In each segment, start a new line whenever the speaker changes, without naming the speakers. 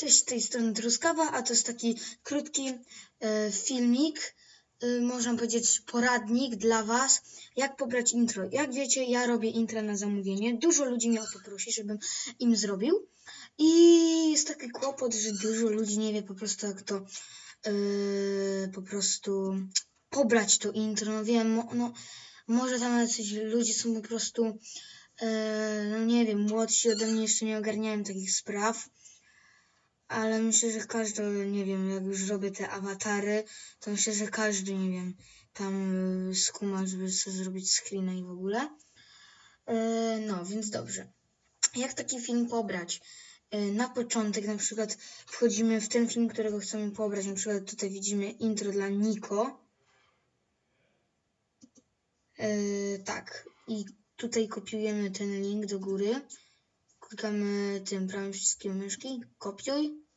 Cześć, z tej strony Truskawa, a to jest taki krótki e, filmik, e, można powiedzieć poradnik dla Was, jak pobrać intro. Jak wiecie, ja robię intro na zamówienie. Dużo ludzi mnie o to prosi, żebym im zrobił. I jest taki kłopot, że dużo ludzi nie wie po prostu, jak to e, po prostu pobrać to intro. No wiem, mo, no, może tam jacyś ludzie są po prostu, no nie wiem, młodsi ode mnie jeszcze nie ogarniają takich spraw. Ale myślę, że każdy, nie wiem, jak już robię te awatary, to myślę, że każdy, nie wiem, tam y, skuma, żeby sobie zrobić screena i w ogóle. E, No, więc dobrze. Jak taki film pobrać? E, Na początek na przykład wchodzimy w ten film, którego chcemy pobrać. Na przykład tutaj widzimy intro dla Niko. Tak. I tutaj kopiujemy ten link do góry. Klikamy tym prawym przyciskiem myszki, kopiuj.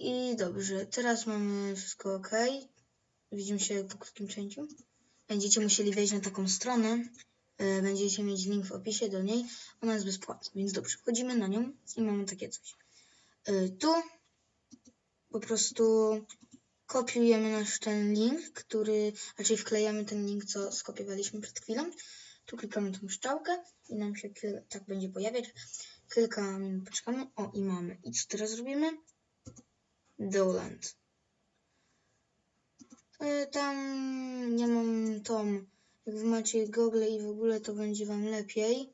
I dobrze, teraz mamy wszystko ok. Widzimy się po krótkim cięciu. Będziecie musieli wejść na taką stronę. E, Będziecie mieć link w opisie do niej. Ona jest bezpłatna, więc dobrze, wchodzimy na nią i mamy takie coś. E, Tu po prostu kopiujemy nasz ten link, który, raczej wklejamy ten link, co skopiowaliśmy przed chwilą. Tu klikamy tą strzałkę i nam się tak będzie pojawiać. Kilka minut poczekamy. O, i mamy. I co teraz robimy? Doland. E, Tam ja mam tą, jak wy macie Google i w ogóle to będzie wam lepiej.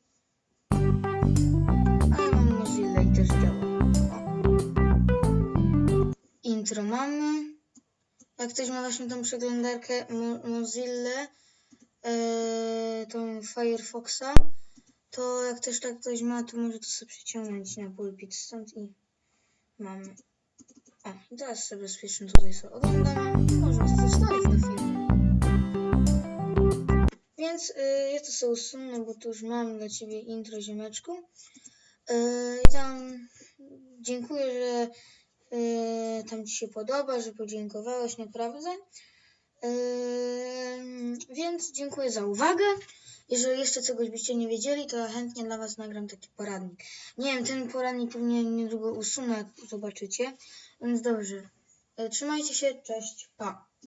A ja mam Mozilla i też działa. Intro mamy. Jak ktoś ma właśnie tą przeglądarkę Mo Mozilla, e, tą Firefoxa, to jak też tak ktoś ma, to może to sobie przeciągnąć na pulpit stąd i mamy. I teraz sobie bezpiecznie tutaj sobie oglądamy. Można to zostawić do filmu. Więc y, ja to sobie usunę, bo tu już mam dla Ciebie intro ziemeczku. Y, tam dziękuję, że y, tam Ci się podoba, że podziękowałeś naprawdę. Y, więc dziękuję za uwagę. Jeżeli jeszcze czegoś byście nie wiedzieli, to ja chętnie dla Was nagram taki poradnik. Nie wiem, ten poradnik pewnie niedługo usunę, jak zobaczycie. Więc dobrze. E, Trzymajcie się, cześć, pa.